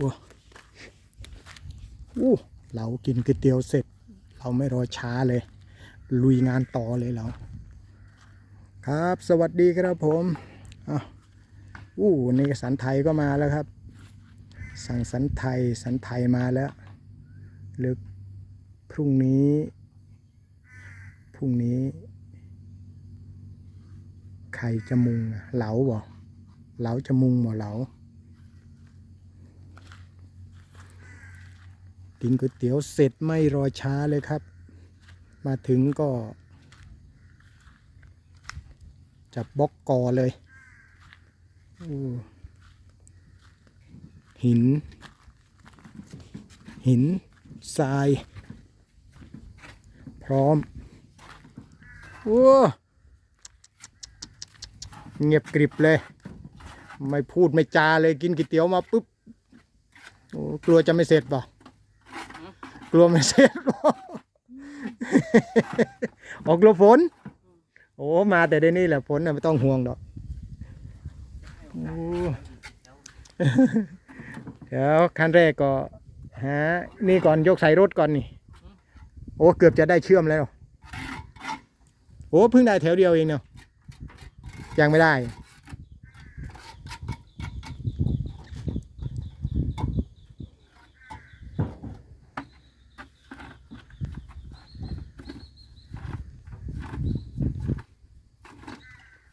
อู้เรากินก๋วยเตี๋ยวเสร็จ เราไม่รอช้าเลย ลุยงานต่อเลยเรา ครับ สวัสดีครับผมอู้นี่สันไทยก็มาแล้วครับ สั่งสันไทยสันไทยมาแล้วหรือพรุ่งนี้ พรุ่งนี้ ใครจะมุงเหลาบ่เหลาจะมุงบ่เหลา กินก๋วยเตี๋ยวเสร็จไม่รอช้าเลยครับ มาถึงก็ จับบล็อกกอเลยหิน หินทราย พร้อมโอ้เงียบกริบเลย ไม่พูดไม่จาเลยกินก๋วยเตี๋ยวมาปุ๊บกลัวจะไม่เสร็จป่ะ กลัวไม่เสร็จบ่ออกกลัวฝน โอ้มาแต่เดี๋ยวนี้แหละฝนน่ะไม่ต้องห่วงดอกเดี๋ยวขั้นแรกก็หานี่ก่อนยกใส่รถก่อนนี่ โอ้เกือบจะได้เชื่อมแล้ว โอ้เพิ่งได้แถวเดียวเองเนาะยังไม่ได้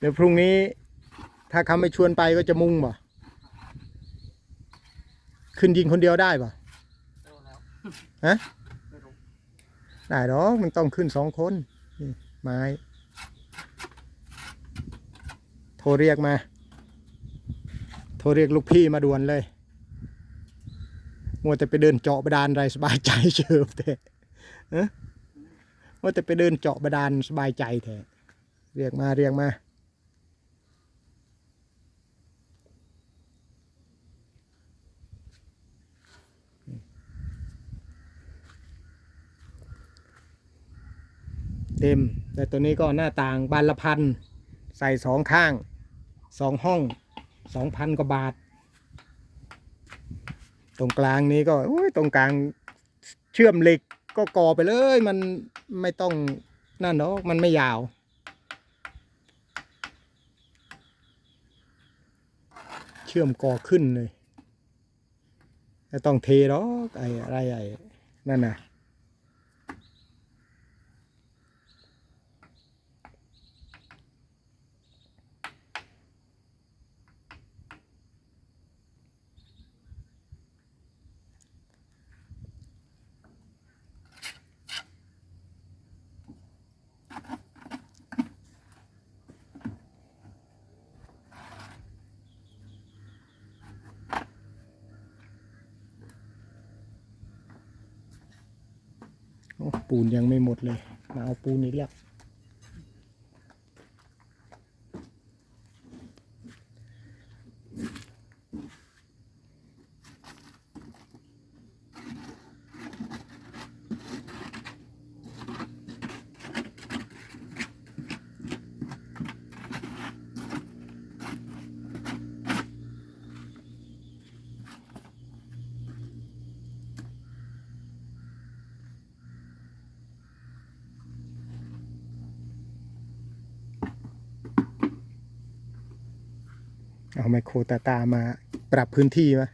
ดี๋ยวพรุ่งนี้ถ้าเขาไม่ชวนไปก็จะมุ่งบ่ขึ้นยิงคนเดียวได้ป่ะฮะได้หรอกมันต้องขึ้นสองคนนี่ไม้โทรเรียกมา โทรเรียกลูกพี่มาด่วนเลยมัวแต่ไปเดินเจาะบาดาลอะไรสบายใจเชิบแต่ฮะมัวแต่ไปเดินเจาะบาดาลสบายใจแท้เรียกมาเรียกมา เต็ม แต่ตัวนี้ก็หน้าต่างบานละพัน ใส่สองข้างสองห้องสองพันกว่าบาท ตรงกลางนี้ก็ตรงกลางเชื่อมเหล็กก็ก่อไปเลย มันไม่ต้องนั่นหรอกมันไม่ยาว เชื่อมก่อขึ้นเลย ต้องเทหรอกไอ้อะไรไอ้นั่นน่ะ โอ้ ปูนยังไม่หมดเลยมาเอาปูนอีกแล้ว เอาไมโครตาตามาปรับพื้นที่มา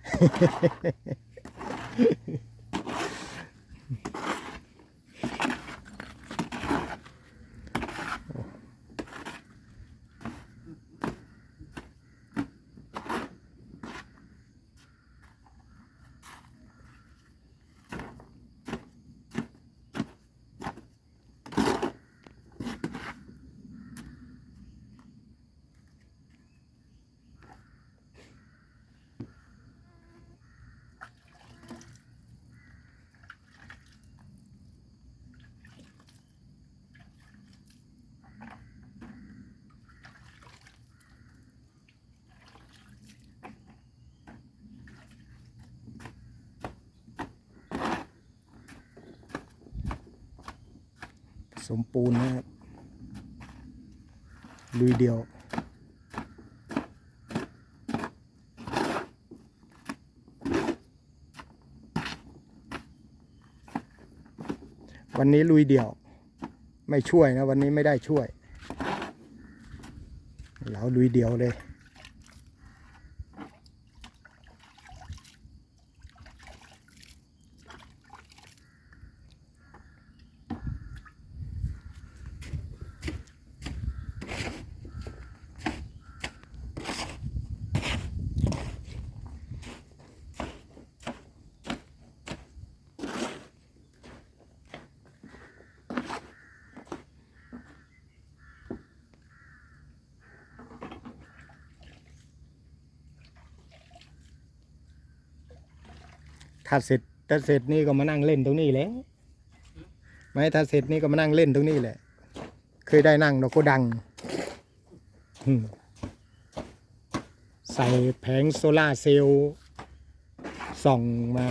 สมปูนนะครับลุยเดียว วันนี้ลุยเดี่ยว ไม่ช่วยนะ วันนี้ไม่ได้ช่วย เราลุยเดี่ยวเลย ถ้าเสร็จถ้าเสร็จนี่ก็มานั่งเล่นตรงนี้แหละไม่ถ้าเสร็จนี่ก็มานั่งเล่นตรงนี้แหละ เคยได้นั่งเราก็ดัง ใส่แผงโซล่าเซลล์ส่องมา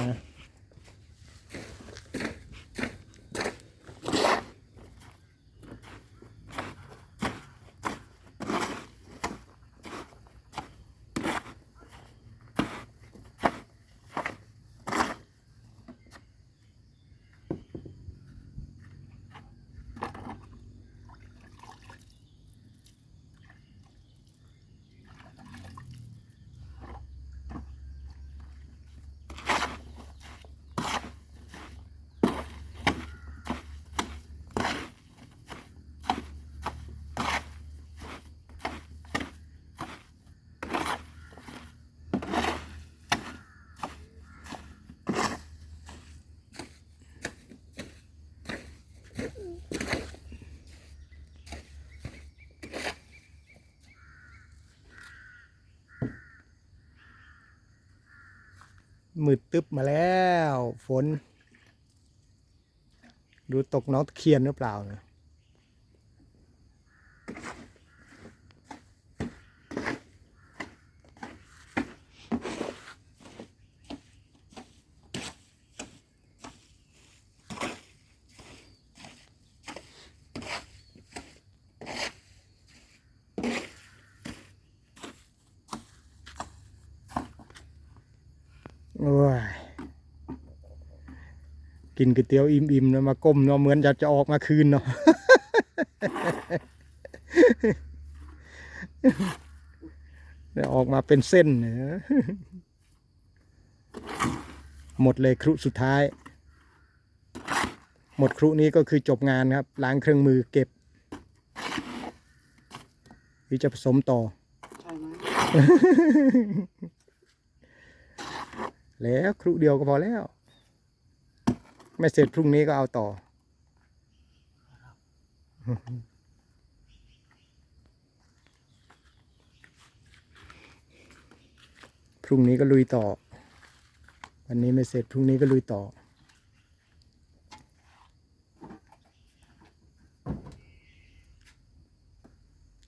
มืดตึ๊บมาแล้ว ฝน ดูตกน้องเคียนหรือเปล่าเนี่ยโอ้ย กินก๋วยเตี๋ยวอิ่มๆนะมาก้มเนาะเหมือนจะจะออกมาคืนเนาะแต่ออกมาเป็นเส้นเนี่ยหมดเลยครุสุดท้าย หมดครุนี้ก็คือจบงานครับ ล้างเครื่องมือเก็บหรือจะผสมต่อใช่ไหมแล้วครุเดียวก็พอแล้ว ไม่เสร็จพรุ่งนี้ก็เอาต่อ พรุ่งนี้ก็ลุยต่อ วันนี้ไม่เสร็จพรุ่งนี้ก็ลุยต่อ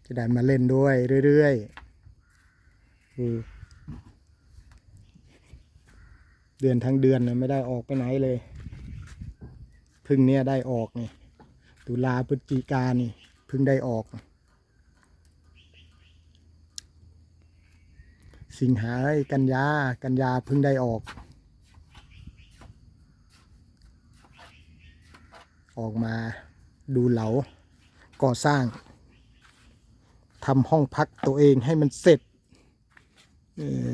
จะได้มาเล่นด้วยเรื่อยๆอือเดือนทั้งเดือนนะไม่ได้ออกไปไหนเลย พึ่งเนี้ยได้ออกนี่ตุลาพฤศจิกานี่พึ่งได้ออก สิงหากันยากันยาพึ่งได้ออก ออกมาดูเหลาก่อสร้างทำห้องพักตัวเองให้มันเสร็จ เออ